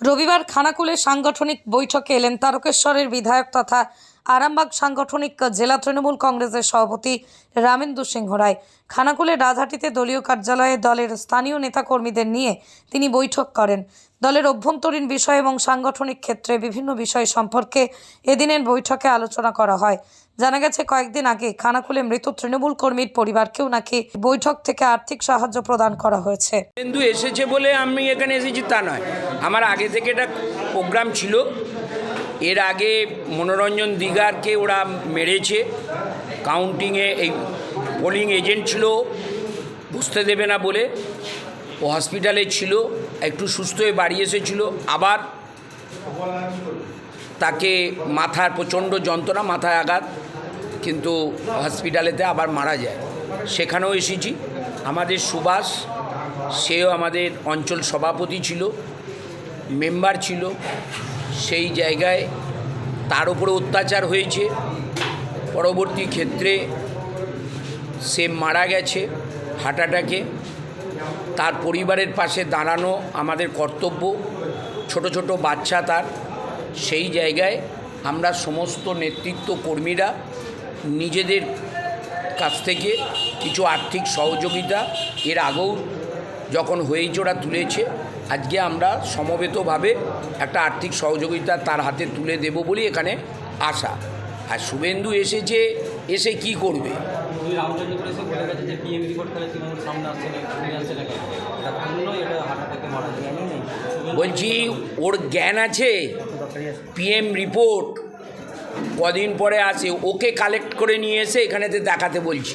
রবিবার খানাকুলে সাংগঠনিক বৈঠকে এলেন তারকেশ্বরের বিধায়ক তথা আরামবাগ সাংগঠনিক জেলা তৃণমূল কংগ্রেসের সভাপতি রামেন্দু সিংহ রায়। খানাকুলের রাজহাটিতে দলীয় কার্যালয়ে দলের স্থানীয় নেতাকর্মীদের নিয়ে তিনি বৈঠক করেন। দলের অভ্যন্তরীণ বিষয় এবং সাংগঠনিক ক্ষেত্রে বিভিন্ন বিষয় সম্পর্কে এদিনের বৈঠকে আলোচনা করা হয়। জানা গেছে, কয়েকদিন আগে খানাকুলে মৃত তৃণমূল কর্মীর পরিবারকেও নাকি বৈঠক থেকে আর্থিক সাহায্য প্রদান করা হয়েছে। এসেছে বলে আমি এখানে এসেছি তা নয়। আমার আগে থেকে একটা প্রোগ্রাম ছিল। এর আগে মনোরঞ্জন দিগারকে ওরা মেরেছে। কাউন্টিংয়ে এই পোলিং এজেন্ট ছিল, বুঝতে দেবে না বলে। ও হসপিটালে ছিল, একটু সুস্থ হয়ে বাড়ি এসেছিল। আবার তাকে মাথার প্রচণ্ড যন্ত্রণা, মাথায় আঘাত, কিন্তু হসপিটালেতে আবার মারা যায়। সেখানেও এসেছি। আমাদের সুভাষ, সেও আমাদের অঞ্চল সভাপতি ছিল মেম্বার ছিল। সেই জায়গায় তার উপরে অত্যাচার হয়েছে। পরবর্তী ক্ষেত্রে সে মারা গেছে হার্ট অ্যাটাকে তার পরিবারের পাশে দাঁড়ানো আমাদের কর্তব্য, ছোট ছোট বাচ্চা তার। সেই জায়গায় আমরা সমস্ত নেতৃত্ব কর্মীরা নিজেদের কাছ থেকে কিছু আর্থিক সহযোগিতা এর আগেও যখন হয়েছে ওরা তুলেছে আজকে আমরা সমবেতভাবে একটা আর্থিক সহযোগিতা তার হাতে তুলে দেব বলে এখানে আশা। আর শুভেন্দু এসেছে এসে কি করবে? বলছি ওর জ্ঞান আছে? পিএম রিপোর্ট কদিন পরে আসে ওকে কালেক্ট করে নিয়ে এসে এখানেতে দেখাতে বলছি।